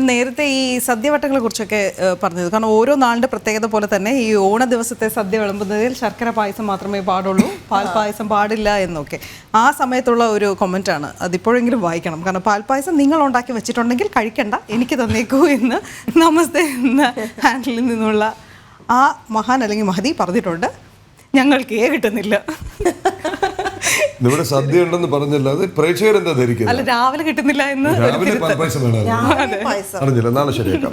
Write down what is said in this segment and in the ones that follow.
നമ്മൾ നേരത്തെ ഈ സദ്യവട്ടങ്ങളെ കുറിച്ചൊക്കെ പറഞ്ഞത്. കാരണം ഓരോ നാളിന്റെ പ്രത്യേകത പോലെ തന്നെ ഈ ഓണ ദിവസത്തെ സദ്യ വിളമ്പുന്നതിൽ ശർക്കര പായസം മാത്രമേ പാടുള്ളൂ. പാൽ പായസം പാടില്ല എന്നൊക്കെ. ആ സമയത്തുള്ള ഒരു കമന്റ് ആണ്. അതിപ്പോഴെങ്കിലും വായിക്കണം. കാരണം പാൽ പായസം നിങ്ങൾ ഉണ്ടാക്കി വെച്ചിട്ടുണ്ടെങ്കിൽ കഴിക്കണ്ട. എനിക്ക് തന്നേക്കൂ എന്ന് നമസ്തേ എന്ന ഹാൻഡിലിൽ നിന്നുള്ള ആ മഹാൻ അല്ലെങ്കിൽ മഹതി പറഞ്ഞിട്ടുണ്ട്. ഞങ്ങൾക്ക് ഏ കിട്ടുന്നില്ല. ഇവിടെ സദ്യ ഉണ്ടെന്ന് പറഞ്ഞല്ലോ അത് പ്രേക്ഷകരെന്താ ധരിക്കുന്നത്? അല്ല രാവിലെ കിട്ടുന്നില്ല എന്ന് രാവിലെ പായസം അറിഞ്ഞില്ല നാളെ ശരിയാക്കാം.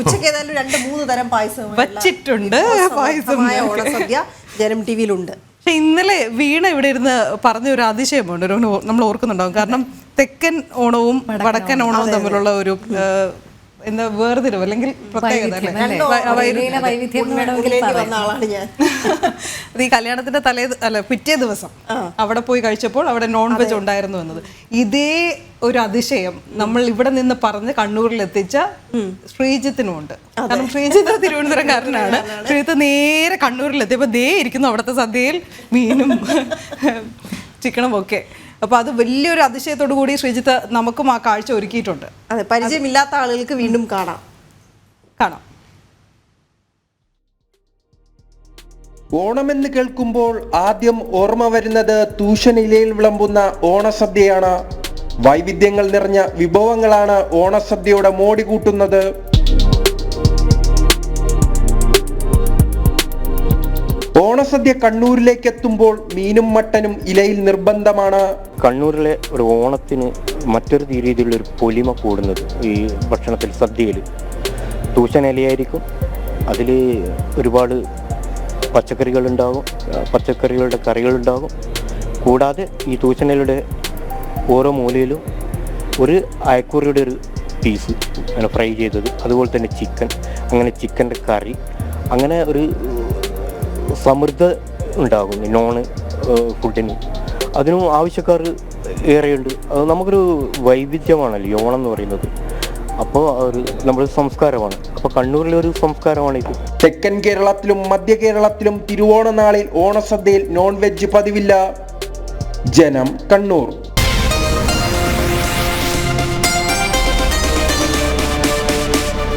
ഉച്ചയ്ക്ക് ഏതായാലും രണ്ട് മൂന്ന് തരം പായസം വച്ചിട്ടുണ്ട് പായസം ഓണസദ്യ ജനം ടി വിയിലുണ്ട് പക്ഷെ ഇന്നലെ വീണ ഇവിടെ ഇരുന്ന് പറഞ്ഞ ഒരു അതിശയമുണ്ട്. ഒരു നമ്മൾ ഓർക്കുന്നുണ്ടാവും. കാരണം തെക്കൻ ഓണവും വടക്കൻ ഓണവും തമ്മിലുള്ള ഒരു എന്താ വേർതിരിവ് അല്ലെങ്കിൽ പ്രത്യേകത അത്. ഈ കല്യാണത്തിന്റെ തലേ അല്ല പിറ്റേ ദിവസം അവിടെ പോയി കഴിച്ചപ്പോൾ അവിടെ നോൺ വെജ് ഉണ്ടായിരുന്നു എന്നത്. ഇതേ ഒരു അതിശയം നമ്മൾ ഇവിടെ നിന്ന് പറഞ്ഞ് കണ്ണൂരിൽ എത്തിച്ച ശ്രീജിത്തിനുമുണ്ട് കാരണം ശ്രീജിത്ത് തിരുവനന്തപുരംകാരനാണ്. ശ്രീജിത്ത് നേരെ കണ്ണൂരിൽ എത്തിയപ്പോൾ ദേ ഇരിക്കുന്നു അവിടുത്തെ സദ്യയിൽ മീനും ചിക്കനും ഒക്കെ. അപ്പൊ അത് വലിയൊരു അതിശയത്തോടു കൂടി ശ്രീജിത്ത് നമുക്കും ആ കാഴ്ച ഒരുക്കിയിട്ടുണ്ട്. അതെ പരിചയമില്ലാത്ത ആളുകൾക്ക് വീണ്ടും കാണാം. കാണാം. ഓണമെന്ന് കേൾക്കുമ്പോൾ ആദ്യം ഓർമ്മ വരുന്നത് തൂഷനിലയിൽ വിളമ്പുന്ന ഓണസദ്യയാണ്. വൈവിധ്യങ്ങൾ നിറഞ്ഞ വിഭവങ്ങളാണ് ഓണസദ്യയുടെ മോടി കൂട്ടുന്നത്. ഓണസദ്യ കണ്ണൂരിലേക്ക് എത്തുമ്പോൾ മീനും മട്ടനും ഇലയിൽ നിർബന്ധമാണ്. കണ്ണൂരിലെ ഒരു ഓണത്തിന് മറ്റൊരു രീതിയിലുള്ള ഒരു പൊലിമ കൂടുന്നത് ഈ ഭക്ഷണത്തിൽ സദ്യയിൽ. തൂശനിലയായിരിക്കും അതിൽ ഒരുപാട് പച്ചക്കറികളുണ്ടാകും. പച്ചക്കറികളുടെ കറികളുണ്ടാകും. കൂടാതെ ഈ തൂശനിലയുടെ ഓരോ മൂലയിലും ഒരു അയക്കൂറിയുടെ ഒരു പീസ് അങ്ങനെ ഫ്രൈ ചെയ്തത്. അതുപോലെ തന്നെ ചിക്കൻ അങ്ങനെ ചിക്കന്റെ കറി അങ്ങനെ ഒരു സമൃദ്ധ ഉണ്ടാകും നോൺ ഫുഡിന് അതിനും ആവശ്യക്കാർ ഏറെയുണ്ട്. അത് നമുക്കൊരു വൈവിധ്യമാണല്ലോ യോണം എന്ന് പറയുന്നത്. അപ്പോൾ ഒരു നമ്മുടെ സംസ്കാരമാണ്. അപ്പോൾ കണ്ണൂരിലെ ഒരു സംസ്കാരമാണ് ഇത്. തെക്കൻ കേരളത്തിലും മധ്യ കേരളത്തിലും തിരുവോണ നാളിൽ ഓണസദ്യയിൽ നോൺ വെജ് പതിവില്ല. ജനം കണ്ണൂർ.